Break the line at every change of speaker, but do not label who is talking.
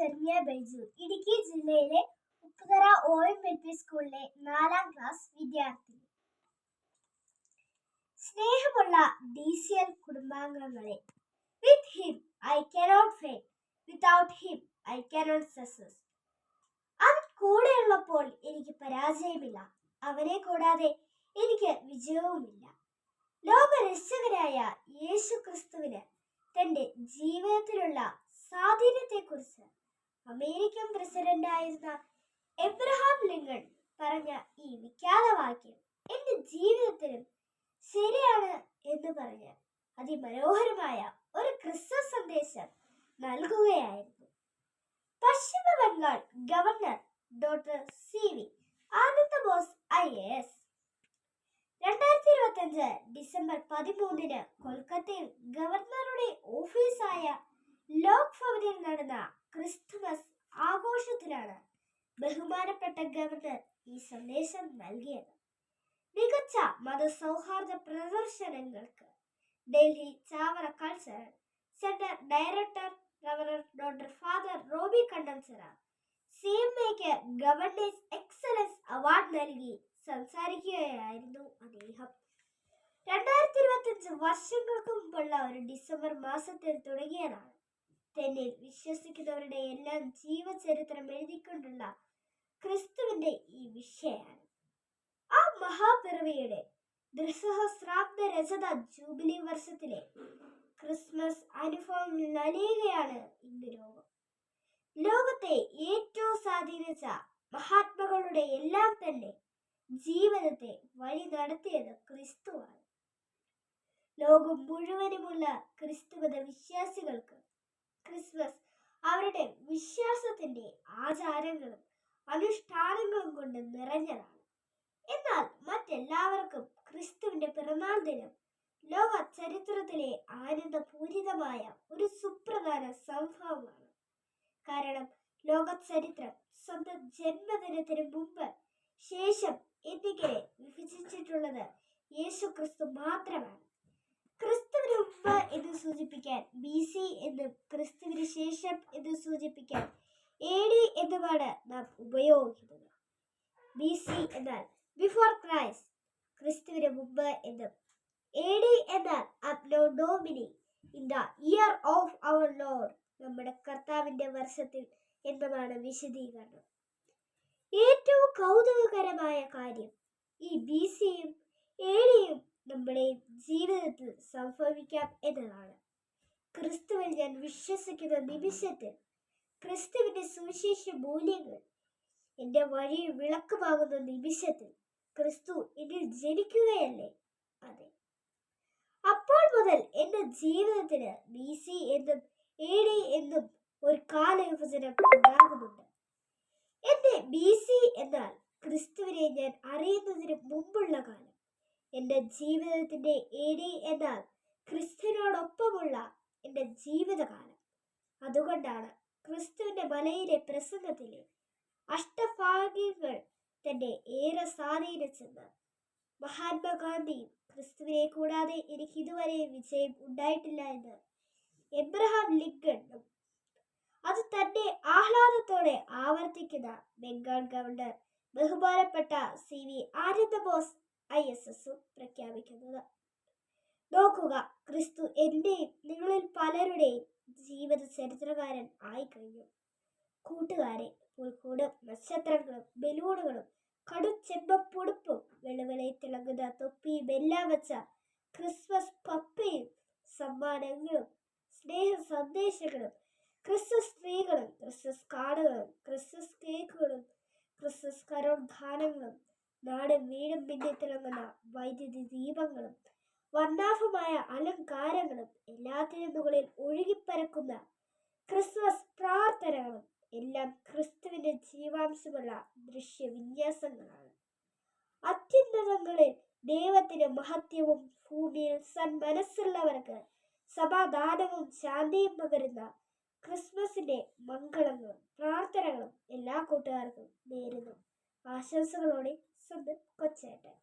ജെർമിയ ബൈജു ഇടുക്കി ജില്ലയിലെ Upputhara O M L P സ്കൂളിലെ നാലാം ക്ലാസ് വിദ്യാർത്ഥി സ്നേഹമുള്ള ഡി സി എൽ കുടുംബാംഗങ്ങളെ with him I cannot fail without him I cannot success അവൻ കൂടെയുള്ളപ്പോൾ എനിക്ക് പരാജയമില്ല. അവനെ കൂടാതെ എനിക്ക് വിജയവുമില്ല. ലോകരക്ഷകനായ യേശു ക്രിസ്തുവിന് തന്റെ ജീവിതത്തിലുള്ള സ്വാധീനത്തെക്കുറിച്ച് അമേരിക്കൻ പ്രസിഡന്റായിരുന്ന എബ്രഹാം ലിങ്കൺ പറഞ്ഞ ഈ വിഖ്യാത വാക്യം എന്റെ ജീവിതത്തിലും ശരിയാണ് എന്ന് പറഞ്ഞ് അതിമനോഹരമായ ഒരു ക്രിസ്മസ് സന്ദേശം നൽകുകയായിരുന്നു. പശ്ചിമ Bengal governor doctor C V Ananda Bose I A S. രണ്ടായിരത്തി ഇരുപത്തി അഞ്ച് ഡിസംബർ പതിമൂന്നിന് കൊൽക്കത്തയിൽ ഗവർണറുടെ ഓഫീസായ ലോക് ഭവനിൽ നടന്ന ക്രിസ്തുമസ് ആഘോഷത്തിലാണ് ബഹുമാനപ്പെട്ട ഗവർണർ ഈ സന്ദേശം നൽകിയത്. മികച്ച മതസൗഹാർദ്ദ പ്രദർശനങ്ങൾക്ക് Delhi Chavara cultural centre director റവറർ doctor father Robi കണ്ടൻസറ സി എം എക്ക് ഗവർണേഴ്സ് എക്സലൻസ് അവാർഡ് നൽകി സംസാരിക്കുകയായിരുന്നു അദ്ദേഹം. രണ്ടായിരത്തി ഇരുപത്തിയഞ്ച് വർഷങ്ങൾക്ക് മുമ്പുള്ള ഒരു ഡിസംബർ മാസത്തിൽ തുടങ്ങിയതാണ് തന്നെ വിശ്വസിക്കുന്നവരുടെ എല്ലാം ജീവചരിത്രം എഴുതിക്കൊണ്ടുള്ള ക്രിസ്തുവിന്റെ ഈ വിഷയാണ് ആ മഹാപിറവിയുടെ ദൃസഹസ്രാബ്ദ രചത ജൂബിലി വർഷത്തിലെ ക്രിസ്മസ് അനുഭവം നനയുകയാണ് ഇന്ന് ലോകം. ലോകത്തെ ഏറ്റവും സ്വാധീനിച്ച മഹാത്മകളുടെ എല്ലാം തന്നെ ജീവിതത്തെ വഴി നടത്തിയത് ക്രിസ്തുവാണ്. ലോകം മുഴുവനുമുള്ള ക്രിസ്തുമത വിശ്വാസികൾക്ക് ക്രിസ്മസ്. അവരുടെ വിശ്വാസത്തിന്റെ ആചാരങ്ങളും അനുഷ്ഠാനങ്ങളും കൊണ്ട് നിറഞ്ഞതാണ്. എന്നാൽ മറ്റെല്ലാവർക്കും ക്രിസ്തുവിന്റെ പിറന്നാൾ ദിനം ലോക ചരിത്രത്തിലെ ആനന്ദപൂരിതമായ ഒരു സുപ്രധാന സംഭവമാണ്. കാരണം ലോക ചരിത്രം സ്വന്തം ജന്മദിനത്തിന് മുമ്പ് ശേഷം എന്നിങ്ങനെ വിഭജിച്ചിട്ടുള്ളത് യേശു ക്രിസ്തു മാത്രമാണ്. ക്രിസ്തുവിന് മുമ്പ് എന്ന് സൂചിപ്പിക്കാൻ ബി സി എന്നും ക്രിസ്തുവിന് ശേഷം എന്ന് സൂചിപ്പിക്കാൻ എ ഡി എന്നുമാണ് നാം ഉപയോഗിക്കുന്നത്. ബി സി എന്നാൽ ബിഫോർ ക്രൈസ്റ്റ് ക്രിസ്തുവിന് മുമ്പ് എന്നും എ ഡി എന്നാൽ anno domini in the year of our lord നമ്മുടെ കർത്താവിന്റെ വർഷത്തിൽ എന്നുമാണ് വിശദീകരണം. ഏറ്റവും കൗതുകകരമായ കാര്യം ഈ ബി സിയും എ ഡിയും നമ്മുടെ ജീവിതത്തിൽ സംഭവിക്കാം എന്നതാണ്. ക്രിസ്തുവിൽ ഞാൻ വിശ്വസിക്കുന്ന നിമിഷത്തിൽ ക്രിസ്തുവിന്റെ സുവിശേഷ മൂല്യങ്ങൾ എന്റെ വഴി വിളക്കുമാകുന്ന നിമിഷത്തിൽ ക്രിസ്തു എന്നിൽ ജനിക്കുകയല്ലേ? അതെ. അപ്പോൾ മുതൽ എന്റെ ജീവിതത്തിന് ബി സി എന്നും എ ഡി എന്നും ഒരു കാലവിഭജനം ഉണ്ടാകുന്നുണ്ട്. എന്റെ ബി സി എന്നാൽ ക്രിസ്തുവിനെ ഞാൻ അറിയുന്നതിന് മുമ്പുള്ള എന്റെ ജീവിതത്തിന്റെ ഏടി എന്നാൽ ക്രിസ്തുവിനോടൊപ്പമുള്ള എന്റെ ജീവിതകാലം. അതുകൊണ്ടാണ് ക്രിസ്തുവിന്റെ മലയിലെ പ്രസംഗത്തിലെ അഷ്ടഭാഗ്യങ്ങൾ തന്നെ ഏറെ സ്വാധീനിച്ചെന്ന് മഹാത്മാഗാന്ധിയും ക്രിസ്തുവിനെ കൂടാതെ എനിക്ക് ഇതുവരെ വിജയം ഉണ്ടായിട്ടില്ല എന്ന് എബ്രഹാം ലിങ്കണും അത് തന്നെ ആഹ്ലാദത്തോടെ ആവർത്തിക്കുന്ന ബംഗാൾ ഗവർണർ ബഹുമാനപ്പെട്ട C V Ananda Bose I S എസും പ്രഖ്യാപിക്കുന്നത്. നോക്കുക ക്രിസ്തു എന്റെയും നിങ്ങളിൽ പലരുടെയും ജീവിത ചരിത്രകാരൻ ആയി കഴിഞ്ഞു കൂട്ടുകാരെ പുൽക്കൂട് നക്ഷത്രങ്ങളും ബലൂണുകളും കടുച്ചെമ്പപ്പൊടുപ്പും വെളുവിളയിൽ തിളങ്ങുന്ന തൊപ്പിയും എല്ലാം വെച്ച ക്രിസ്മസ് പപ്പയും സമ്മാനങ്ങളും സ്നേഹ സന്ദേശങ്ങളും ക്രിസ്മസ് സ്ത്രീകളും ക്രിസ്മസ് കാർഡുകളും ക്രിസ്മസ് കേക്കുകളും ക്രിസ്മസ് കരോദ്ധാനങ്ങളും നാടും വീടും പിന്നെ തിളങ്ങുന്ന വൈദ്യുതി ദീപങ്ങളും വർണാഭമായ അലങ്കാരങ്ങളും എല്ലാത്തിനും മുകളിൽ ഒഴുകിപ്പരക്കുന്ന ക്രിസ്മസ് പ്രാർത്ഥനകളും എല്ലാം ക്രിസ്തുവിന്റെ ജീവാംശമുള്ള ദൃശ്യവിന്യാസങ്ങളാണ്. അത്യുന്നതങ്ങളിൽ ദൈവത്തിന് മഹത്വവും ഭൂമിയിൽ സന്മനസ്സുള്ളവർക്ക് സമാധാനവും ശാന്തിയും പകരുന്ന ക്രിസ്മസിന്റെ മംഗളങ്ങളും പ്രാർത്ഥനകളും എല്ലാ കൂട്ടുകാർക്കും നേരുന്നു. ആശംസകളോടെ സ്വന്തം കൊച്ചേട്ടൻ